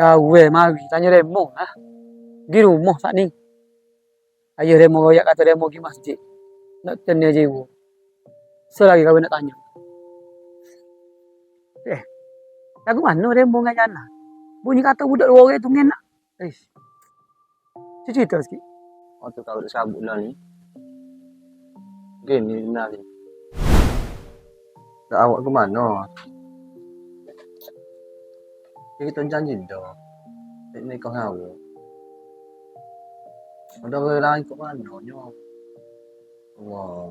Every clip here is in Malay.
Kau eh mari tanya demo lah. Pergi rumah tak ni. Ayah demo royak kata demo pergi masjid. Nak tanya jiwa. So lagi kau nak tanya. Eh. Lagu mana demo dengan Jana? Bunyi kata budak dua orang tu ngenak. Eh. Cerita sikit. Waktu kau duduk sabut lah ni. Gini benar ni. Dah awak ke mana? Dia kita janji dah. Dia ni kau hawa. Ada orang lain kat mana ni? Wah.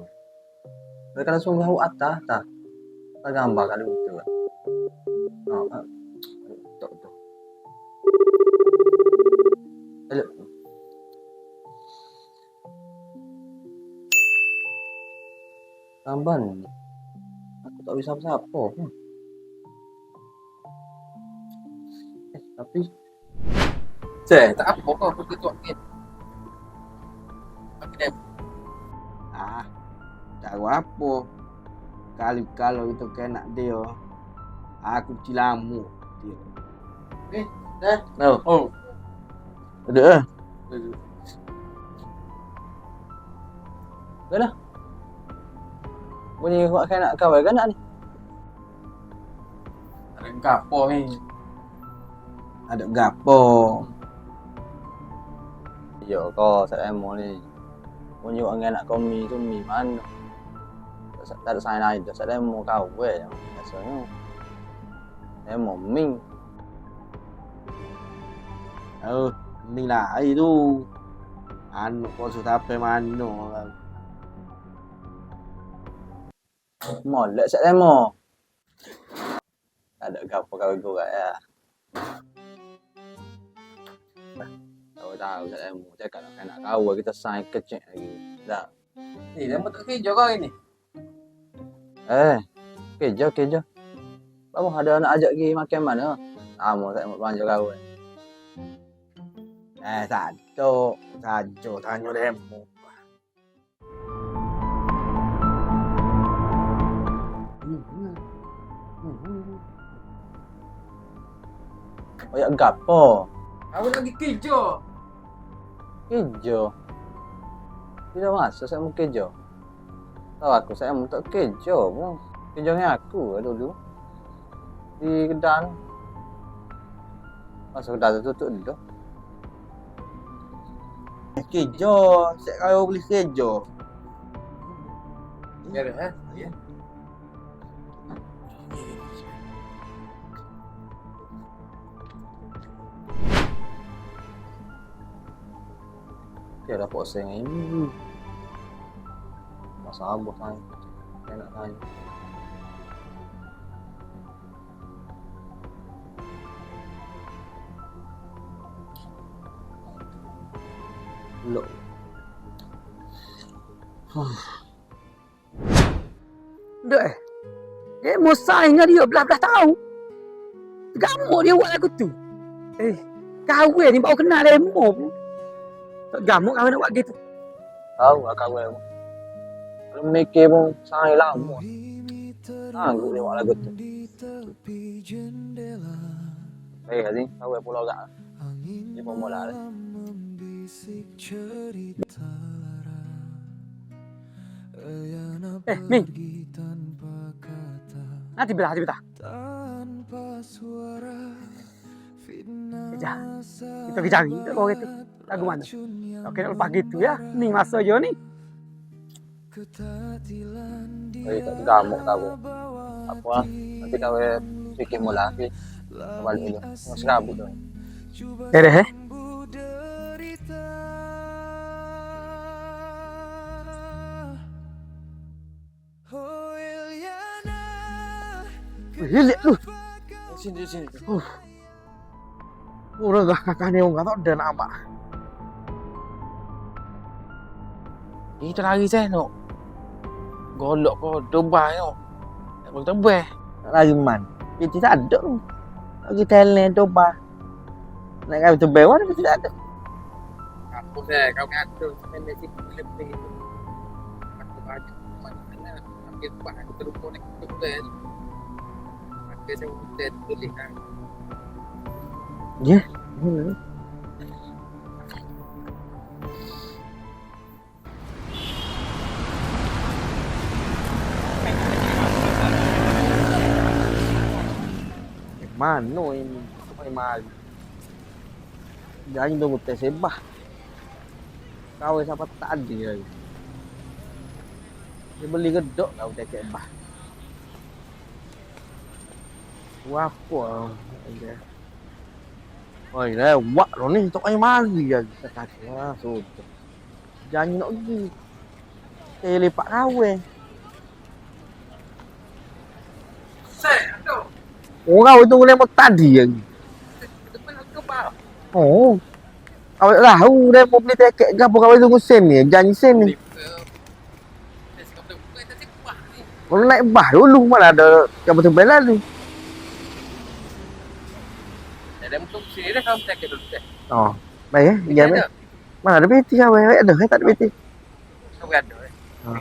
Dia kalau sungguh awak atas tak? Tak gambar kali betul. Oh, ah. Tak betul. Hello. Tamban. Aku tak bisa apa-apa pun. Tapi Cek, tak apa kau aku ketua ni. Aku dah Ah, tahu apa? Kalau kalau itu kena dia, aku cilamu dia. no. Oh, Ada ah. Bunyi awak kan nak kawal kan nak ni? ada gapo ni. Ada gapo? Yo kau saya emo ni. Bunyi awak kan nak kau mi tu mi mana? Tak tak ada sign lain. Saya emo kau weh. Biasanya. Emo mi. Oh, ni lah itu. Anu kau sudah apa mana? Molek saya emo. Tak ada gapo kau gua ya. Tahu tahu saya emo. Cakap nak nak kau kita sign kecil lagi. Dah. Ni dah betul kerja kau ni. Eh, kerja kerja. Bapak ada nak ajak pergi makan mana? Lama tak mau belanja kau. eh. Eh, satu, satu tanya demo. Oh ya gapo? Aku lagi kerja. Kerja. Tidak masuk saya mau kerja. Tahu aku saya mau tak kerja pun. Kerja dengan aku lah dulu. Di Kedah. Masa Kedah tu tutup dulu. Kerja, saya kau boleh kerja. Ya dah. Ya. Dia dah pusing ini. Masa abah tanya. Saya nak tanya. Look. Dek eh. Demo sign dengan dia belah-belah tahu. Gamuk dia buat lagu tu. Eh, kahwin ni baru kenal demo pun. Tak gamuk kahwin nak buat gitu. Tahu lah kawan aku. Kalau mikir pun sangat lama. Sanggup dia buat lagu tu. Baik kat sini, kawan pulau agak. Dia pun mula dah. Eh, Ming. Nanti belah, nanti belah. Kejap. Kita kejap ni. Tak bawa kereta. Lagu mana? Okey, nak lepas gitu ya. Ni masa je ni. Baik tak gamuk kawan. Apa lah. Nanti kawan fikir mula lagi. Balik dulu. Tengok serabut tu. Eh, eh. Lihat tu. Sini, sini. Udah gak kakak ni orang tak ada nak apa. Kita lari saya nak. Golok kau domba yo. Tak boleh tebel. Nak lari man. Dia tidak ada. Lagi talent coba. Nak kau tebel mana dia tidak ada. Apa saya kau ngatur sampai sikit lebih itu. Aku baju mana ambil tempat aku terlupa nak tebel. Maka saya udah tulis kan. Eh, Mano ini? Sampai mari. Jangan dong tes sebah. Kau siapa tadi lagi. Dia beli gedok kau tes sebah. Wah, apa? Dia. Oh, ini wak lo ni tak payah mari ya. Kata wah, sudah. Jangan nak pergi. Saya lepak kau eh. Saya tu. Orang itu boleh mau tadi ya. Bah. Oh. Kau tak tahu dia mau beli tiket ke apa kau tunggu sen ni. Janji sen ni. Kalau naik bah dulu mana ada kapal terbang lalu. Ada untuk sini dah kamu tak dulu. Oh. Baik eh. Jangan eh. Mana ada BT kau. Ada eh tak ada BT. Kau ada. Ha.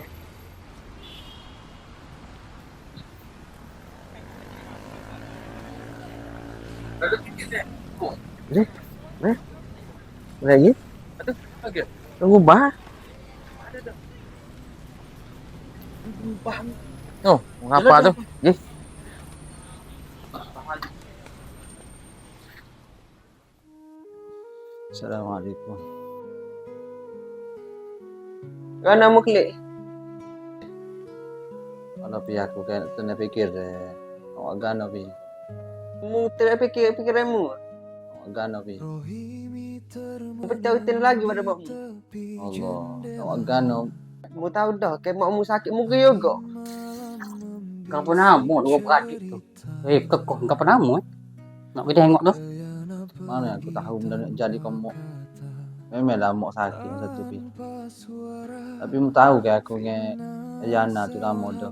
Lalu tiket dah. Oh, Mana lagi? okey. Tunggu bah. Ada dah. Oh, ngapa tu? Ji. Assalamualaikum. Kau nama klik. Kalau pi aku kan tengah fikir eh. Awak gano pi. Mu tak fikir fikiranmu. Gano pi. Betul betul lagi pada bapak mu. Allah. Awak gano. Mu tahu dah ke mak mu sakit mu ke yoga. Kau pun nama dua beradik tu. Eh, kekoh kau pun nama eh. Nak pergi tengok tu. Mana aku tahu benda nak jadi kamu. Memanglah mak sakit satu pi. Tapi mu tahu ke aku nge Yana tu nama tu.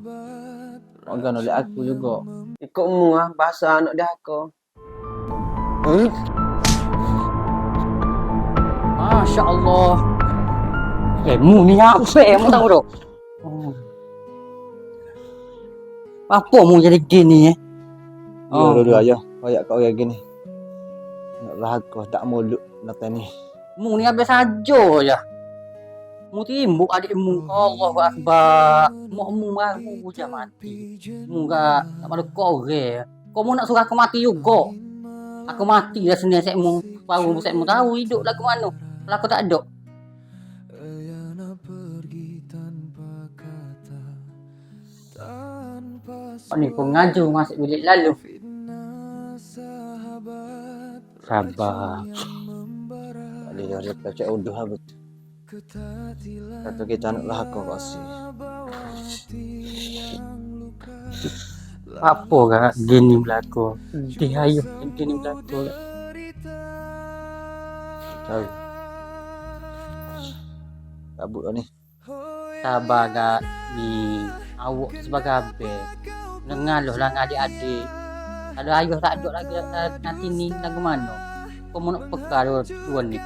Awak gano oleh aku juga. Ikut mu ah bahasa anak dia aku. Hmm? Masya Allah. Eh, mu ni apa eh, mu tahu tak? Oh. Apa mu jadi gini eh? Oh, dulu aja. Kayak kau kayak gini. Nak aku tak mulut nak ni. Mu ni habis saja ya. Mu timbuk adikmu. Allah Akbar. Mak mu baru je mati. Mu ga tak pada korek. Kau mu nak suruh aku mati juga. Aku mati dah sendiri saya mu. Baru saya mu tahu hidup lah ke mana. Kalau aku tak ada. Pak ni pun ngaju masuk bilik lalu. Sabar. Ada yang dia pecah udah habis. Kata kita nak lah aku kasih. Apa kak gini berlaku? Dia ayo gini berlaku. Tahu. Kabut lah ni. Sabar kak ni awak sebagai abang. Dengar loh lah adik-adik. Kalau ayah tak ada lagi nanti ni lagu mana? Kau mau nak pekar dua ni.